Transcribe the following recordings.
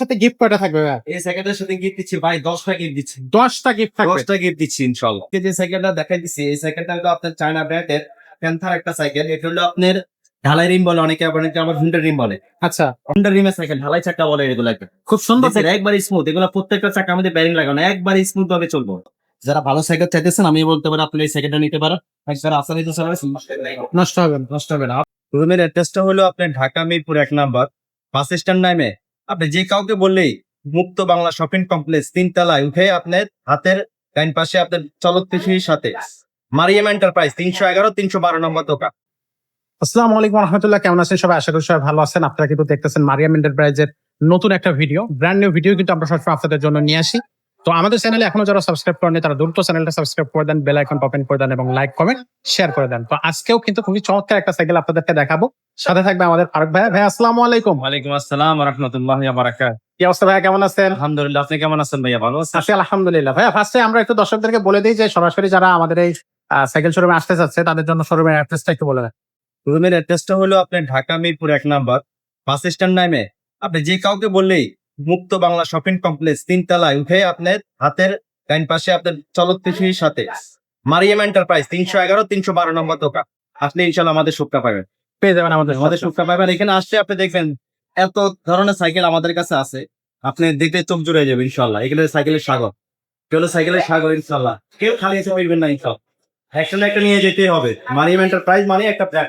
সাথে গিফট কয়টা থাকবে ভাইয়া? এই সাইকেলটার সাথে গিফট দিচ্ছি ভাই দশটা গিফট দিচ্ছি। দশটা গিফট থাকবে? দশটা গিফট দিচ্ছি ইনশাল্লাহ যে সাইকেলটা দেখাই দিচ্ছি এই সাইকেলটা হলো আপনার চায়না ব্র্যান্ডের প্যান্থার একটা সাইকেল এটা হলো আপনার ঢালাই রিম বলে অনেকে আবার হুন্ডা রিম বলে। আচ্ছা। হুন্ডা রিমের সাইকেল ঢালাই চাকা বলে এগুলো খুব সুন্দর একবার স্মুথ এগুলো প্রত্যেকটা চাকা আমাদের ব্যারিং লাগানো একবার স্মুথ ভাবে চলবো। যারা ভালো সাইকেল চাইতেছেন আমি বলতে পারি আপনি এই সাইকেলটা নিতে পারেন। যারা আসানি নষ্ট হবে নষ্ট হবে না। রুমের অ্যাড্রেসটা হলো আপনার ঢাকা মিরপুর এক নাম্বার বাস স্ট্যান্ড নামে আপনি যে কাউকে বললেই মুক্ত বাংলা শপিং কমপ্লেক্স তিনতলায় উঠে আপনার হাতের ডাইন পাশে আপনার চলক পৃথিবীর সাথে। মারিয়াম এন্টারপ্রাইজ, তিনশো এগারো, তিনশো বারো নম্বর দোকান। আসসালামু আলাইকুম রহমতুল্লাহ, কেমন আছেন সবাই? আশা করি সবাই ভালো আছেন। আপনারা কিন্তু দেখতেছেন মারিয়াম এন্টারপ্রাইজের নতুন একটা ভিডিও ব্র্যান্ড নিউ ভিডিও কিন্তু আমরা সবসময় আপনাদের জন্য নিয়ে আসি। তো আমাদের চ্যানেলে এখনও যারা সাবস্ক্রাইব করেনি তারা দ্রুত চ্যানেলটা সাবস্ক্রাইব করে দেন বেল আইকন ওপেন করে দেন এবং লাইক কমেন্ট শেয়ার করে দেন। তো আজকেও কিন্তু খুবই চমৎকার একটা সাইকেল আপনাদেরকে দেখাবো। সাথে থাকবে আমাদের ফারুক ভাই ভাই আসসালামু আলাইকুম। ওয়ালাইকুম আসসালাম রহমতুল্লাহ বারাকাত কি অবস্থা ভাই কেমন আছেন? আলহামদুলিল্লাহ আপনি কেমন আছেন ভাইয়া? ভালো আছেন? আছি আলহামদুলিল্লাহ। ভাইয়া ফার্স্টে আমরা একটু দর্শকদেরকে বলে দিই যে সরাসরি যারা আমাদের এই সাইকেল শোরুমে আসতে চাচ্ছে তাদের জন্য শোরুমের অ্যাড্রেসটা একটু বলে দেন। রুমের অ্যাড্রেসটা হলো আপনার ঢাকা মিরপুর এক নাম্বার বাস স্ট্যান্ড নামে। আপনি যে কাউকে বললেই মুক্ত বাংলা শপিং কমপ্লেক্স তিনতলায় উঠে আপনার হাতের ডাইন পাশে আপনার চলক পৃথিবীর সাথে। মারিয়াম এন্টারপ্রাইজ, তিনশো এগারো, তিনশো বারো নম্বর দোকান। আসলে ইনশাল্লাহ আমাদের সুখটা পাবেন। পেয়ে যাবেন আমাদের আমাদের সুখটা পাবেন। এখানে আসলে আপনি দেখবেন এত ধরনের সাইকেল আমাদের কাছে আছে। আপনি দেখলে চোখ জুড়ে যাবে ইনশাল্লাহ এগুলো সাইকেলের সাগর। এগুলো সাইকেলের সাগর ইনশাল্লাহ কেউ খালি এসে পাইবেন না ইনশাল্লাহ একটা নিয়ে যেতেই হবে। মানে একটা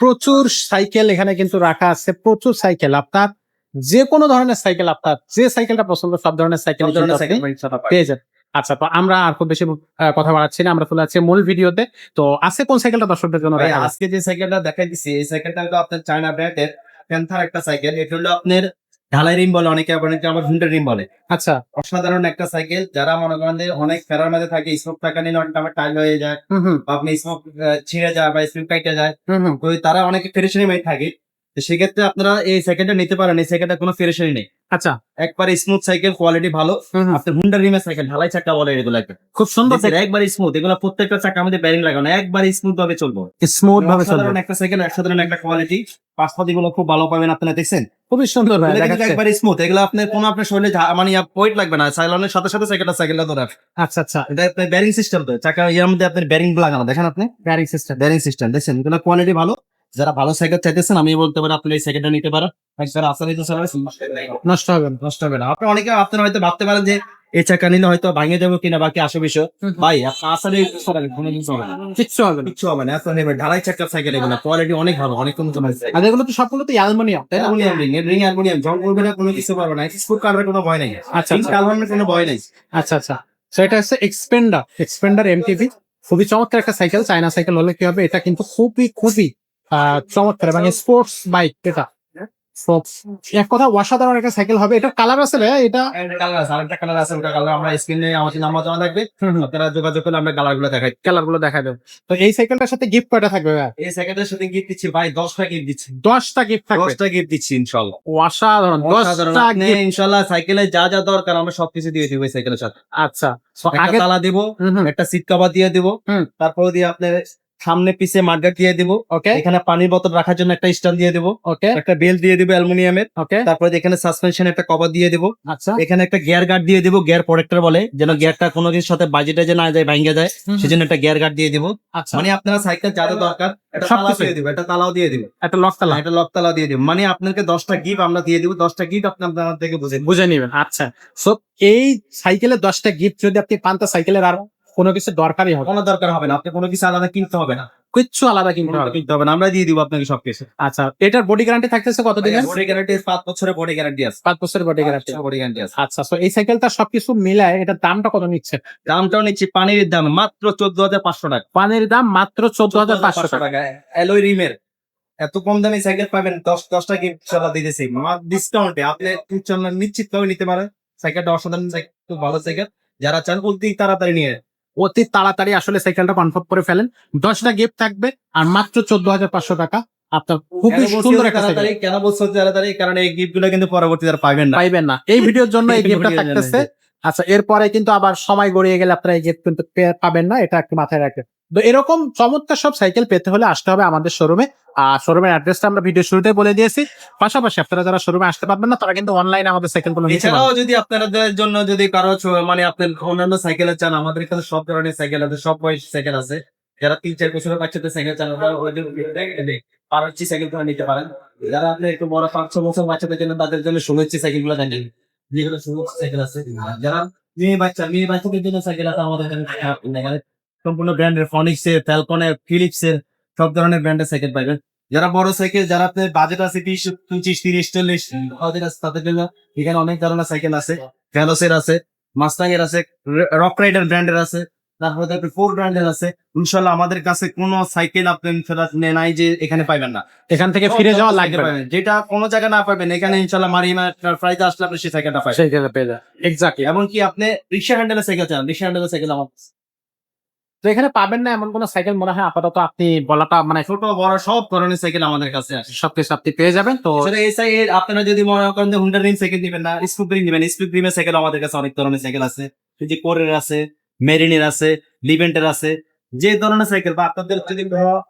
প্রচুর সাইকেল এখানে কিন্তু রাখা আছে। প্রচুর সাইকেল। আপনার যে কোনো ধরনের সাইকেল আপনার যে সাইকেলটা পছন্দ সব ধরনের সাইকেল। পেয়ে যান আচ্ছা তো আমরা আর খুব বেশি কথা বাড়াচ্ছি না আমরা চলে যাচ্ছি মূল ভিডিওতে। তো আছে কোন সাইকেলটা দর্শকদের জন্য আছে? আজকে যে সাইকেলটা দেখাই দিচ্ছি এই সাইকেলটা হলো আপনার চায়না ব্র্যান্ডের প্যান্থার একটা সাইকেল এটা হলো আপনার ঢালাই রিম বলে অনেকে অনেকে আবার হুন্ডা রিম বলে। আচ্ছা। অসাধারণ একটা সাইকেল যারা মনে করেন যে অনেক ফেরার মধ্যে থাকে স্মোক টাকা নিলে অনেক আমার টাইল হয়ে যায়। বা আপনি স্মোক ছিঁড়ে যায় বা স্মোক কাইটে যায়। তো তারা অনেকে ফেরেশানি মাই থাকে। সেক্ষেত্রে আপনারা এই সাইকেলটা নিতে পারেন। এই সাইকেলটা কোনো ফেরেশানি নেই। আচ্ছা। একবার স্মুথ সাইকেল কোয়ালিটি ভালো। আপনার হুন্ডা রিমের সাইকেল ঢালাই চাকা বলে এগুলো খুব সুন্দর দেখছেন, একবার স্মুথ এগুলো প্রত্যেকটা চাকা আমাদের ব্যারিং লাগানো। একবার স্মুথ ভাবে চলবো। স্মুথ ভাবে চলবে। একটা সাইকেল সাধারণ একটা কোয়ালিটি পাশপাতি গুলো খুব ভালো পাবেন আপনারা দেখছেন? খুবই সুন্দর ভাই একবার স্মুথ এগুলো আপনার কোনো আপনার শরীরে মানে ওয়েট লাগবে না। সাইলনের সাথে সাথে সাইকেলটা সাইকেলটা ধরে আচ্ছা আচ্ছা। এটা আপনার ব্যারিং সিস্টেম তো। চাকা ইয়ার মধ্যে আপনার ব্যারিং লাগানো। দেখেন আপনি? ব্যারিং সিস্টেম ব্যারিং সিস্টেম দেখছেন? এগুলো কোয়ালিটি ভালো। যারা ভালো সাইকেল চাইতেছেন আমি বলতে পারি আপনি এই সাইকেলটা নিতে পারেন। যারা চালাবে নষ্ট হবে নষ্ট হবে না। আপনি অনেকে আপনার হয়তো ভাবতে পারেন যে এই চাকা নিলে হয়তো ভাঙে যাবে কিনা বাকি আসে বিষয়। ভাই আসানি কোনো কিছু হবে না কিচ্ছু হবে না। কিচ্ছু হবে না নেবে। ঢালাই চাকার সাইকেল এগুলো কোয়ালিটি অনেক ভালো অনেক মানের সাইকেল আর এগুলো তো সবগুলো তো অ্যালুমিনিয়াম তাই অ্যালুমিনিয়াম রিং রিং অ্যালুমিনিয়াম জং করবে না কোনো কিছু পারবে না। স্কুপ কারণে কোনো ভয় নেই। আচ্ছা, রিং আচ্ছা। কালভানের কোনো ভয় নেই। আচ্ছা আচ্ছা। এটা হচ্ছে এক্সপেন্ডার এক্সপেন্ডার এমটিভি খুবই চমৎকার একটা সাইকেল চায়না সাইকেল হলে কি হবে? এটা কিন্তু খুবই খুবই চমৎকার এবং স্পোর্টস বাইক এটা। এক কথা অসাধারণ একটা সাইকেল হবে। এটা কালার আছে এটা কালার আছে আরেকটা কালার আছে ওটা কালার আমরা স্ক্রিনে আমাদের নাম্বার দেওয়া থাকবে। আপনারা যোগাযোগ করলে আমরা কালারগুলো দেখাই। কালারগুলো দেখা দেবে। তো এই সাইকেলটার সাথে গিফট কয়টা থাকবে এই সেকেন্ডের সাথে গিফট দিচ্ছি ভাই দশটা গিফট দিচ্ছি। দশটা গিফট থাকবে। দশটা গিফট দিচ্ছি ইনশাল্লাহ। অসাধারণ দশটা। ইনশাল্লাহ সাইকেলে যা যা দরকার আমরা সবকিছু দিয়ে দিব এই সাইকেলের সাথে। আচ্ছা। একটা আগে তালা দিব একটা সিট কভার দিয়ে দিব। তারপরে দিয়ে আপনার সামনে পিছে মার্গার দিয়ে দিব ওকে এখানে পানির বোতল রাখার জন্য একটা স্ট্যান্ড দিয়ে দিব ওকে একটা বেল দিয়ে দিব অ্যালুমিনিয়ামের ওকে তারপরে এখানে সাসপেনশন একটা কভার দিয়ে দিব আচ্ছা। এখানে একটা গিয়ার গার্ড দিয়ে দিব গিয়ার প্রোটেক্টর বলে যেন গিয়ারটা কোনো কিছুর সাথে বাজেটে যে না যায় ভাঙ্গে যায় সেজন্য একটা গিয়ার গার্ড দিয়ে দিব। আচ্ছা। মানে আপনারা সাইকেল যা যা দরকার একটা তালা দিয়ে দিব একটা তালাও দিয়ে দিব। একটা লক তালা। একটা লক তালা দিয়ে দিব। মানে আপনাকে দশটা গিফট আমরা দিয়ে দিব দশটা গিফট আপনি আপনার থেকে বুঝে বুঝে নিবেন আচ্ছা। সো এই সাইকেলে দশটা গিফট যদি আপনি পান তা সাইকেলের আর কোনো কিছু দরকারই হবে কোনো দরকার হবে না। আপনি কোনো কিছু আলাদা কিনতে হবে না। কিচ্ছু আলাদা কিনতে হবে কিনতে হবে না। আমরা দিয়ে দিব আপনাকে সবকিছু। আচ্ছা এটার বডি গ্যারান্টি থাকতেছে কতদিনের? বডি গ্যারান্টি পাঁচ বছরের বডি গ্যারান্টি আছে। পাঁচ বছরের বডি গ্যারান্টি বডি গ্যারান্টি আছে। আচ্ছা সো এই সাইকেলটা সবকিছু মিলায় এটার দামটা কত নিচ্ছে? দামটাও নিচ্ছি পানির দাম মাত্র চোদ্দ হাজার পাঁচশো টাকা। পানির দাম মাত্র চোদ্দ হাজার পাঁচশো টাকা। অ্যালয় রিমের। এত কম দামে সাইকেল পাবেন দশ দশটা গিফট চালা দিতেছি। ডিসকাউন্টে আপনি নিশ্চিত ভাবে নিতে পারেন। সাইকেলটা অসাধারণ সাইকেল খুব ভালো সাইকেল যারা চান অতি তাড়াতাড়ি নিয়ে অতি তাড়াতাড়ি আসলে সাইকেলটা কনফার্ম করে ফেলেন। দশটা গিফট থাকবে আর মাত্র চোদ্দ হাজার পাঁচশো টাকা। আপনার খুবই সুন্দর একটা তাড়াতাড়ি? কেন বলছো তাড়াতাড়ি? কারণ এই গিফটগুলো কিন্তু পরবর্তীতে আর পাবেন না। পাইবেন না। এই ভিডিওর জন্য এই এই গিফটটা থাকতেছে আচ্ছা এরপরে কিন্তু আবার সময় গড়িয়ে গেলে আপনারা এই গেট কিন্তু পাবেন না এটা একটু মাথায় রাখবেন। তো এরকম চমৎকার সব সাইকেল পেতে হলে আসতে হবে আমাদের শোরুমে আর শোরুমের অ্যাড্রেসটা আমরা ভিডিও শুরুতে বলে দিয়েছি। পাশাপাশি আপনারা যারা শোরুমে আসতে পারবেন না তারা কিন্তু অনলাইনে আমাদের সাইকেলগুলো এছাড়াও যদি আপনাদের জন্য যদি কারও মানে আপনার অন্যান্য সাইকেল চান আমাদের এখানে সব ধরনের সাইকেল আছে সব বয়সী সাইকেল আছে। যারা তিন চার বছরের বাচ্চাদের সাইকেল চান পারছি সাইকেলগুলো নিতে পারেন। যারা আপনি একটু বড় পাঁচ ছ বছর বাচ্চাদের জন্য তাদের জন্য ষোলো ইঞ্চি সাইকেলগুলো জানেন যেগুলো সুযোগ সাইকেল আছে যারা মেয়ে বাচ্চা মেয়ে বাচ্চাদের জন্য সাইকেল আছে আমাদের এখানে সম্পূর্ণ ব্র্যান্ডের ফনিক্স এর ফ্যালকনের ফিলিপসের সব ধরনের ব্র্যান্ডের সাইকেল পাইবেন যারা বড় সাইকেল যারা আপনার বাজেট আছে বিশ পঁচিশ তিরিশ চল্লিশ তাদের আছে তাদের জন্য এখানে অনেক ধরনের সাইকেল আছে ভ্যালোসের আছে মাস্টাং এর আছে রক রাইডার ব্র্যান্ডের আছে তারপরে তারপরে ফোর ব্র্যান্ডের আছে। ইনশাল্লাহ আমাদের কাছে কোনো সাইকেল আপনি ফেরত নাই যে এখানে পাইবেন না। এখান থেকে ফিরে যাওয়া লাগবে যেটা কোন জায়গায় না পাবেন এখানে ইনশাল্লাহ মারিমা প্রাইজে আসলে আপনি সেই সাইকেলটা পাবেন সেই জায়গায় পেয়ে যায় এক্স্যাক্টলি এমনকি আপনি রিক্সা হ্যান্ডেলের সাইকেল চান রিক্সা হ্যান্ডেলের সাইকেল আমার তো এখানে পাবেন না এমন কোনো সাইকেল মনে হয় আপাতত আপনি বলাটা মানে ছোট বড় সব ধরনের সাইকেল আমাদের কাছে আছে সবকিছু আপনি পেয়ে যাবেন তো এই সাইকেল আপনারা যদি মনে করেন যে হুন্ডা রিম সাইকেল দিবেন না স্কুপ রিম দিবেন স্কুপ রিমের সাইকেল আমাদের কাছে অনেক ধরনের সাইকেল আছে। যে কোরের আছে মেরিনের আছে, লিভেন্টের আছে, যে ধরনের সাইকেল বা আপনাদের যদি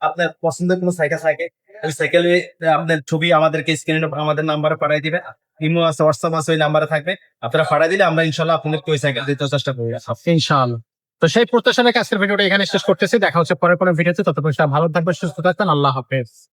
আপনার পছন্দের কোনো সাইকেল থাকে, ওই সাইকেলে আপনার ছবি আমাদেরকে স্ক্রিনে আমাদের নাম্বারে পাঠিয়ে দিবে ইমো আছে হোয়াটসঅ্যাপ আছে, ওই নাম্বারে থাকবে, আপনারা পাঠিয়ে দিলে আমরা ইনশাল্লাহ আপনাদেরকে ওই সাইকেল দিতে চেষ্টা করব ইনশাআল্লাহ। তো সেই প্রত্যাশা আজকের ভিডিওটা এখানে শেষ করতেছি, দেখা হচ্ছে পরের পরের ভিডিওতে ততক্ষণ ভালো থাকবে সুস্থ থাকবেন, আল্লাহ হাফেজ।